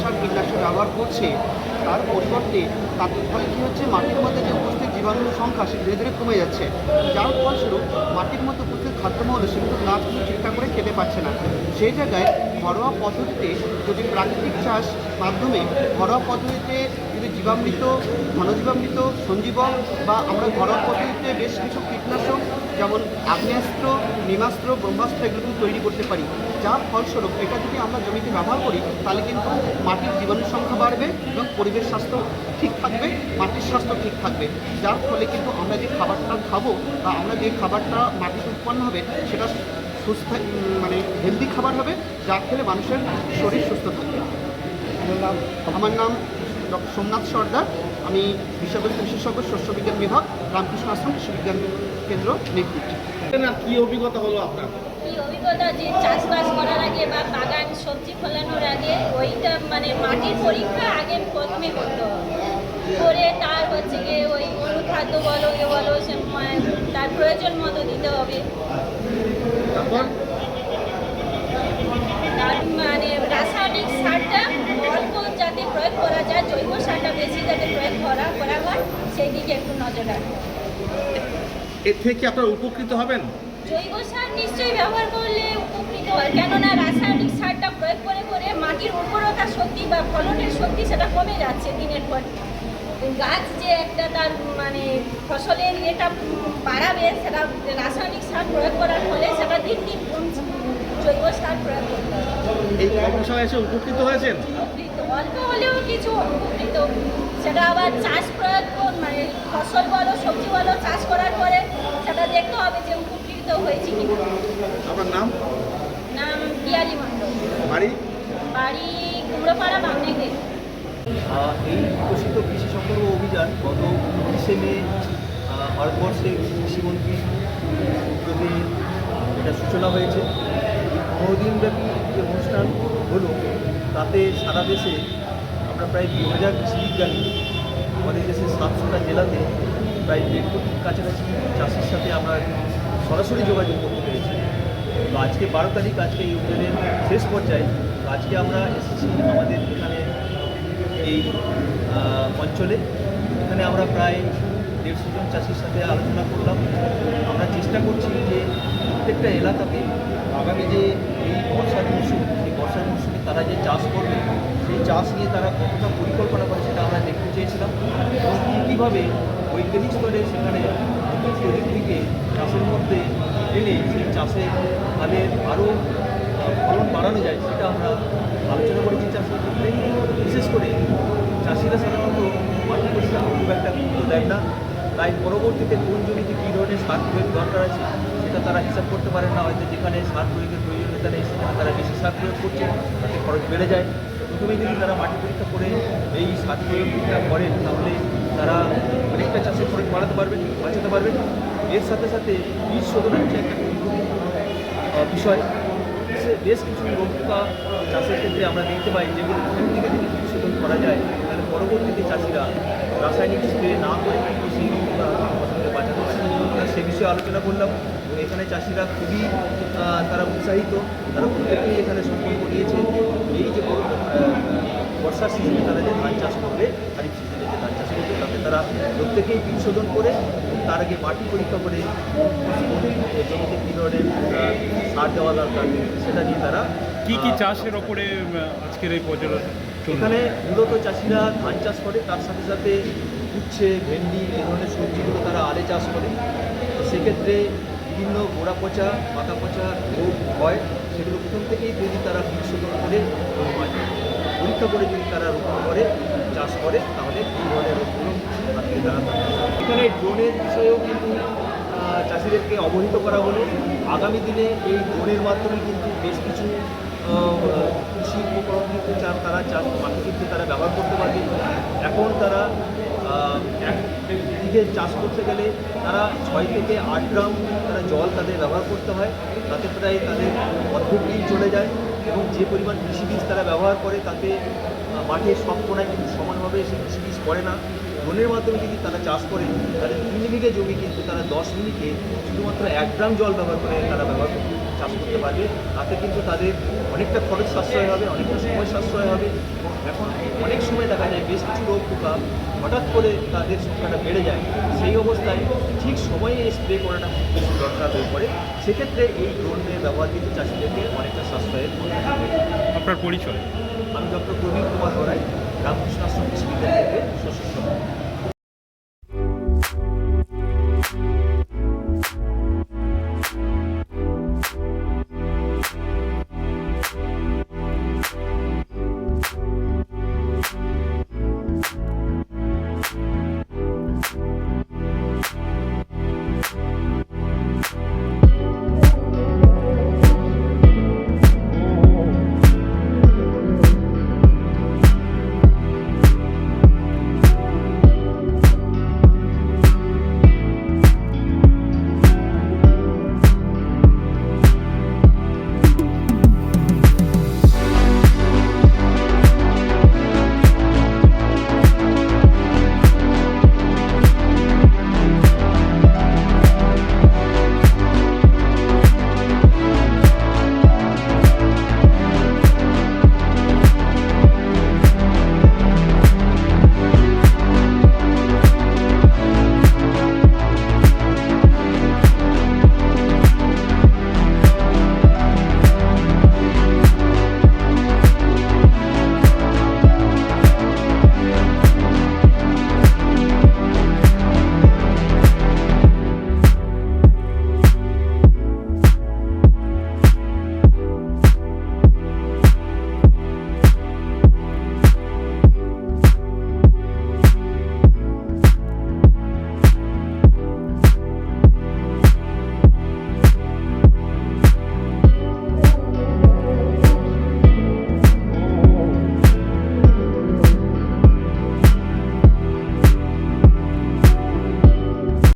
সার কীটনাশক ব্যবহার করছে, তার পরিবর্তে তার ফলে কী হচ্ছে? মাটির মধ্যে যে উপস্থিত জীবাণুর সংখ্যা, সে ধীরে ধীরে কমে যাচ্ছে। যার ফলস্বরূপ মাটির মধ্যে উপস্থিত খাদ্যমহল সেগুলো কিন্তু ঠিকঠাক করে খেতে পারছে না। সেই জায়গায় ঘরোয়া পদ্ধতিতে যদি প্রাকৃতিক চাষ মাধ্যমে ঘরোয়া পদ্ধতিতে যদি জীবামৃত ঘনজীবামৃত সঞ্জীবন বা আমরা ঘরোয়া পদ্ধতিতে বেশ কিছু কীটনাশক যেমন আগ্নেয়াস্ত্র, নিমাস্ত্র, ব্রহ্মাস্ত্র এগুলো কিন্তু তৈরি করতে পারি। যার ফলস্বরূপ এটা যদি আমরা জমিতে ব্যবহার করি, তাহলে কিন্তু মাটির জীবাণুর সংখ্যা বাড়বে এবং পরিবেশ স্বাস্থ্য ঠিক থাকবে, মাটির স্বাস্থ্য ঠিক থাকবে। যার ফলে কিন্তু আমরা যে খাবারটা খাব বা আমরা যে খাবারটা মাটিতে উৎপন্ন হবে, সেটা সুস্থ মানে হেলদি খাবার হবে, যার ফলে মানুষের শরীর সুস্থ থাকবে। আমার নাম ডক্টর সোমনাথ সর্দার। আমি বিষয়বস্তু বিশেষজ্ঞ শস্য বিজ্ঞান বিভাগ রামকৃষ্ণ আশ্রম কৃষি বিজ্ঞান কেন্দ্র নেতৃত্ব। না কি অভিজ্ঞতা হলো আপনার? অভিজ্ঞতা যে চাষবাস করার আগে বা বাগান সবজি ফলানোর আগে ওইটা মানে মাটির পরীক্ষা আগে প্রথমে করতে হবে। করে তার হচ্ছে গিয়ে ওই অনুখাদ্য বলো এ বলো সে মা- তার প্রয়োজন মতো দিতে হবে। তারপর? মানে রাসায়নিক সারটা অল্প যাতে প্রয়োগ করা যায় জৈব সারটা বেশি যাতে প্রয়োগ করা করা হয় সেই দিকে একটু নজর রাখতে হবে এর থেকে আপনারা উপকৃত হবেন? জৈব সার নিশ্চয়ই ব্যবহার করলে উপকৃত হয়। কেননা রাসায়নিক সারটা প্রয়োগ করে করে মাটির উর্বরতা শক্তি বা ফলনের শক্তি সেটা কমে যাচ্ছে দিনের পর গাছ যে একটা তার মানে ফসলের এটা বাড়াবে সেটা রাসায়নিক সার প্রয়োগ করার ফলে সেটা দিন দিন কমছে। জৈব সার প্রয়োগ করতে হবে। এই কর্মশালায় এসে উপকৃত হয়েছেন? উপকৃত অল্প হলেও কিছু উপকৃত। সেটা আবার চাষ করার কর- মানে ফসল বলো সবজি বলো চাষ করার পরে সেটা দেখতে হবে যে উপকৃত হয়েছে কি আপনার নাম? নাম পিয়ালি মণ্ডল। বাড়ি? বাড়ি কুমড়োপাড়া বামদিকে আহ, এই ঘোষিত কৃষি সম্পর্ক অভিযান গত উনিশে মে ভারতবর্ষের কৃষিমন্ত্রী উদ্যোগে এটা সূচনা হয়েছে। পনেরো দিনব্যাপী যে অনুষ্ঠান হলো তাতে সারা দেশে আমরা প্রায় দু হাজার কৃষিবিজ্ঞানী আমাদের দেশের সাতশোটা জেলাতে প্রায় দেড় কোটির কাছাকাছি চাষির সাথে আমরা সরাসরি যোগাযোগ করতে পেরেছি। তো আজকে বারো তারিখ, আজকে এই অভিযানের শেষ পর্যায়ে আজকে আমরা এসেছি আমাদের এখানে এই অঞ্চলে। এখানে আমরা প্রায় দেড়শো জন চাষির সাথে আলোচনা করলাম। আমরা চেষ্টা করছি যে প্রত্যেকটা এলাকাতে আগামী যে এই বর্ষার মৌসুম, সেই বর্ষার মৌসুমে তারা যে চাষ করবে, সেই চাষ নিয়ে তারা কতটা পরিকল্পনা করে সেটা আমরা দেখতে চেয়েছিলাম এবং কীভাবে বৈজ্ঞানিক স্তরে সেখানে নতুন প্রযুক্তিকে চাষের মধ্যে এনে সেই চাষে তাদের আরও ফলন বাড়ানো যায় সেটা আমরা আলোচনা করেছি চাষের ক্ষেত্রে বিশেষ করে চাষিরা সাধারণত মাটি পরিষ্কার খুব একটা গুরুত্ব দেয় না। তাই পরবর্তীতে কোন জমিতে কী ধরনের সার প্রয়োগ দরকার আছে সেটা তারা হিসাব করতে পারেন না। হয়তো যেখানে সার প্রয়োগের সেখানে তারা বেশি সার প্রয়োগ করছে, তাতে খরচ বেড়ে যায়। প্রথমে যদি তারা মাটি পরীক্ষা করে এই সার প্রয়োগটা করেন, তাহলে তারা অনেকটা চাষের খরচ বাড়াতে পারবেন বাঁচাতে পারবেন এর সাথে সাথে বীজ শোধন হচ্ছে একটা বিষয়। বেশ কিছু রোগ চাষের ক্ষেত্রে আমরা দেখতে পাই, যেগুলো প্রথম যদি শোধন করা যায়, তাহলে পরবর্তীতে চাষিরা রাসায়নিক স্প্রে না করে সেই রোগ পোকা ফসলকে বাঁচাতে পারে আমরা সে বিষয়ে আলোচনা করলাম। এখানে চাষিরা খুবই তারা উৎসাহিত। তারা প্রত্যেকেই এখানে সম্পর্ক নিয়েছে। এই যে বর্ষার সিজনে তারা যে ধান চাষ করবে খারিফ সিজনে যে ধান চাষ করবে তাতে তারা প্রত্যেকেই বীজ শোধন করে তার আগে মাটি পরীক্ষা করে জমিতে কী ধরনের সার দেওয়া দরকার সেটা নিয়ে তারা কি কি চাষের ওপরে আজকের এই পর্যটন চলবে? এখানে মূলত চাষিরা ধান চাষ করে তার সাথে সাথে উচ্ছে, ভেন্ডি এই ধরনের সবজিগুলো তারা আরে চাষ করে। সেক্ষেত্রে বিভিন্ন গোড়া পচা, পাতা পচা রোগ হয়, সেগুলো প্রথম থেকেই যদি তারা বীজ শোধন করে পরীক্ষা করে যদি তারা রোপণ করে, চাষ করে, তাহলে এই ধরনের রোগগুলো তারা এখানে ড্রোনের বিষয়েও কিন্তু চাষিদেরকে অবহিত করা হলো। আগামী দিনে এই ড্রোনের মাধ্যমে কিন্তু বেশ কিছু কৃষি উপকরণ কিন্তু তারা চাষ মাটি কিন্তু তারা ব্যবহার করতে পারবে। এখন তারা আহ, এক দিকে চাষ করতে গেলে তারা ছয় থেকে আট গ্রাম তারা জল তাদের ব্যবহার করতে হয় তাতে প্রায় তাদের অর্ধেক দিন চলে যায় এবং যে পরিমাণ কৃষি বীজ তারা ব্যবহার করে তাতে মাঠের সব কোনায় কিন্তু সমানভাবে সেই কৃষি বীজ পড়ে না। ড্রোনের মাধ্যমে যদি তারা চাষ করে তাহলে তিন বিঘে জমি কিন্তু তারা দশ মিনিটে শুধুমাত্র এক গ্রাম জল ব্যবহার করে তারা ব্যবহার করতে চাষ করতে পারবে তাতে কিন্তু তাদের অনেকটা খরচ সাশ্রয় হবে অনেকটা সময় সাশ্রয় হবে। এবং এখন অনেক সময় দেখা যায় বেশ কিছু রোগ পোকা হঠাৎ করে তাদের সংখ্যাটা বেড়ে যায়। সেই অবস্থায় ঠিক সময়ে স্প্রে করাটা খুব বেশি দরকার হয়ে পড়ে। সেক্ষেত্রে এই ড্রোনের ব্যবহার কিন্তু চাষিদেরকে অনেকটা সাশ্রয়ের আপনার পরিচয়? আমি ডক্টর প্রবীণ কুমার গড়াই রামকৃষ্ণ আশ্রম বিশ্ববিদ্যালয় থেকে শশী